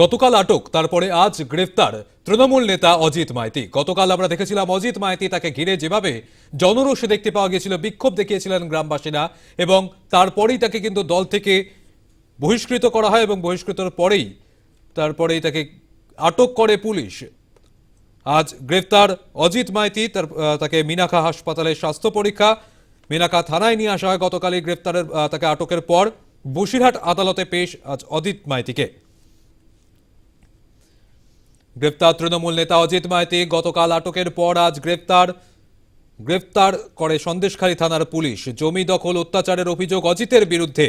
গতকাল আটক, তারপরে আজ গ্রেফতার তৃণমূল নেতা অজিত মাইতি। গতকাল আমরা দেখেছিলাম অজিত মাইতি তাকে ঘিরে যেভাবে জনরোষে দেখতে পাওয়া গিয়েছিল, বিক্ষোভ দেখিয়েছিলেন গ্রামবাসীরা এবং তারপরেই তাকে কিন্তু দল থেকে বহিষ্কৃত করা হয় এবং বহিষ্কৃতর পরেই তারপরেই তাকে আটক করে পুলিশ। আজ গ্রেফতার অজিত মাইতি, তার তাকে মিনাখা হাসপাতালে স্বাস্থ্য পরীক্ষা, মিনাখা থানায় নিয়ে আসা হয়। গতকালই গ্রেফতারের তাকে আটকের পর বসিরহাট আদালতে পেশ আজ অজিত মাইতিকে। গ্রেফতার তৃণমূল নেতা অজিত মাইতি গতকাল আটকের পর আজ গ্রেফতার গ্রেফতার করে সন্দেশখালী থানার পুলিশ। জমি দখল অত্যাচারের অভিযোগ অজিতের বিরুদ্ধে।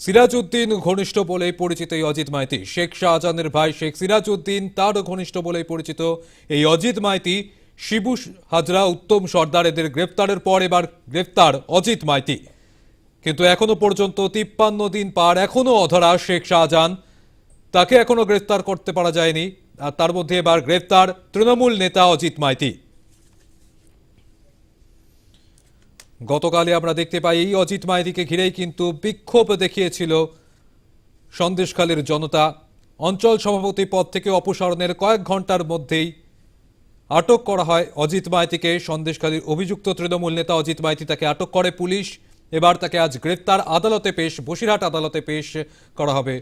সিরাজউদ্দিন ঘনিষ্ঠ বলেই পরিচিত এই অজিত মাইতি। শেখ শাহজাহানের ভাই শেখ সিরাজউদ্দিন, তার ঘনিষ্ঠ বলেই পরিচিত এই অজিত মাইতি। শিবু হাজরা উত্তম সর্দার এদের গ্রেফতারের পর এবার গ্রেফতার অজিত মাইতি। কিন্তু এখনও পর্যন্ত তিপ্পান্ন দিন পার এখনও অধরা শেখ শাহজাহান। তাকে এখনও গ্রেফতার করতে পারা যায়নি। আর তার মধ্যে এবার গ্রেফতার তৃণমূল নেতা অজিত মাইতি। গতকালে আমরা দেখতে পাই, এই অজিত মাইতিকে ঘিরেই কিন্তু বিক্ষোভ দেখিয়েছিল সন্দেশখালীর জনতা। অঞ্চল সভাপতি পদ থেকে অপসারণের কয়েক ঘণ্টার মধ্যেই আটক করা হয় অজিত মাইতিকে। সন্দেশখালীর অভিযুক্ত তৃণমূল নেতা অজিত মাইতি তাকে আটক করে পুলিশ। এবার তাকে আজ গ্রেফতার আদালতে পেশ, বসিরহাট আদালতে পেশ করা হবে।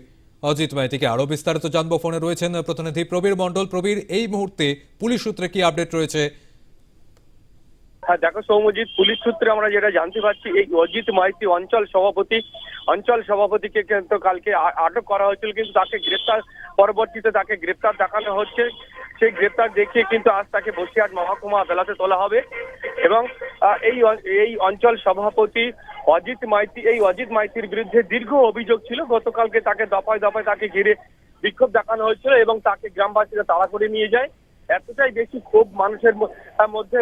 অজিত মাইতিকে আরও বিস্তারিত জানব। ফোনে রয়েছেন প্রতিনিধি প্রবীর মণ্ডল। প্রবীর, এই মুহূর্তে পুলিশ সূত্রে কি আপডেট রয়েছে? হ্যাঁ দেখো সৌমজিৎ পুলিশ সূত্রে আমরা যেটা জানতে পারছি, এই অজিত মাইতি অঞ্চল সভাপতি, অঞ্চল সভাপতিকে কিন্তু কালকে আটক করা হয়েছিল, কিন্তু তাকে গ্রেপ্তার, পরবর্তীতে তাকে গ্রেপ্তার দেখানো হচ্ছে। সেই গ্রেপ্তার দেখিয়ে কিন্তু আজ তাকে বসিরহাট মহকুমা আদালতে তোলা হবে এবং এই এই অঞ্চল সভাপতি অজিত মাইতি, এই অজিত মাইতির বিরুদ্ধে দীর্ঘ অভিযোগ ছিল। গতকালকে তাকে দফায় দফায় তাকে ঘিরে বিক্ষোভ দেখানো হয়েছিল এবং তাকে গ্রামবাসীরা তাড়া করে নিয়ে যায়। এতটাই বেশি ক্ষোভ মানুষের মধ্যে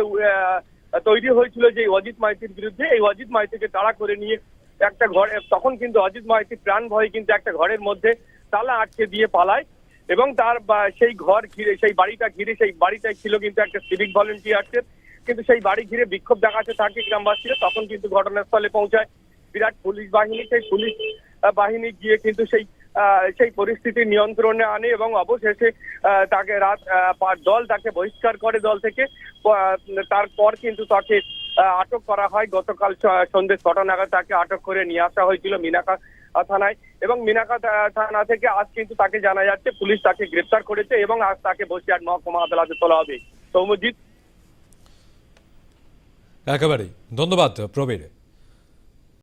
তৈরি হয়েছিল যে অজিত মাইতির বিরুদ্ধে। এই অজিত মাইতিকে তাড়া করে নিয়ে একটা ঘরে, তখন কিন্তু অজিত মাইতি প্রাণ ভয়ে কিন্তু একটা ঘরের মধ্যে তালা আটকে দিয়ে পালায় এবং তার সেই ঘর ঘিরে, সেই বাড়িটা ঘিরে সেই বাড়িটাই ছিল কিন্তু একটা সিভিক ভলেন্টিয়ার্সের কিন্তু সেই বাড়ি ঘিরে বিক্ষোভ দেখাতে থাকে গ্রামবাসীরা, তখন কিন্তু ঘটনাস্থলে পৌঁছায় বিরাট পুলিশ বাহিনী। সেই পুলিশ বাহিনী গিয়ে কিন্তু সেই সেই পরিস্থিতি নিয়ন্ত্রণে আনে এবং অবশেষে তাকে রাত দল তাকে বহিষ্কার করে দল থেকে তারপর কিন্তু তাকে আটক করা হয়। গতকাল সন্ধ্যে ছটা নাগাদ তাকে আটক করে নিয়ে আসা হয়েছিল মিনাকা থানায় এবং মিনাকা থানা থেকে আজ কিন্তু তাকে জানা যাচ্ছে পুলিশ তাকে গ্রেপ্তার করেছে এবং আজ তাকে বসিরহাট মহকুমা আদালতে তোলা হবে। সৌমজিৎ একেবারেই ধন্যবাদ প্রবীর।